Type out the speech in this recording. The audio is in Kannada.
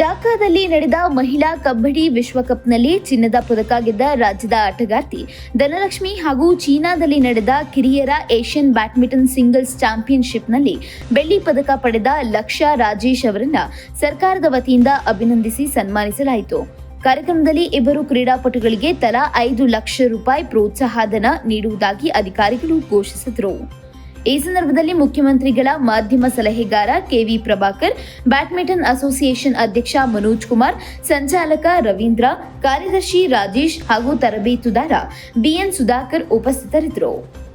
ಚೀನಾದಲ್ಲಿ ನಡೆದ ಮಹಿಳಾ ಕಬಡ್ಡಿ ವಿಶ್ವಕಪ್ನಲ್ಲಿ ಚಿನ್ನದ ಪದಕ ಗೆದ್ದ ರಾಜ್ಯದ ಆಟಗಾರ್ತಿ ಧನಲಕ್ಷ್ಮಿ ಹಾಗೂ ಚೀನಾದಲ್ಲಿ ನಡೆದ ಕಿರಿಯರ ಏಷ್ಯನ್ ಬ್ಯಾಡ್ಮಿಂಟನ್ ಸಿಂಗಲ್ಸ್ ಚಾಂಪಿಯನ್ಶಿಪ್ನಲ್ಲಿ ಬೆಳ್ಳಿ ಪದಕ ಪಡೆದ ಲಕ್ಷ ರಾಜೇಶ್ ಅವರನ್ನ ಸರ್ಕಾರದ ವತಿಯಿಂದ ಅಭಿನಂದಿಸಿ ಸನ್ಮಾನಿಸಲಾಯಿತು. ಕಾರ್ಯಕ್ರಮದಲ್ಲಿ ಇಬ್ಬರು ಕ್ರೀಡಾಪಟುಗಳಿಗೆ ತಲಾ ಐದು ಲಕ್ಷ ರೂಪಾಯಿ ಪ್ರೋತ್ಸಾಹಧನ ನೀಡುವುದಾಗಿ ಅಧಿಕಾರಿಗಳು ಘೋಷಿಸಿದರು. ಈ ಸಂದರ್ಭದಲ್ಲಿ ಮುಖ್ಯಮಂತ್ರಿಗಳ ಮಾಧ್ಯಮ ಸಲಹೆಗಾರ ಕೆವಿ ಪ್ರಭಾಕರ್, ಬ್ಯಾಡ್ಮಿಂಟನ್ ಅಸೋಸಿಯೇಷನ್ ಅಧ್ಯಕ್ಷ ಮನೋಜ್ ಕುಮಾರ್, ಸಂಚಾಲಕ ರವೀಂದ್ರ, ಕಾರ್ಯದರ್ಶಿ ರಾಜೇಶ್ ಹಾಗೂ ತರಬೇತುದಾರ ಬಿಎನ್ ಸುಧಾಕರ್ ಉಪಸ್ಥಿತರಿದ್ದರು.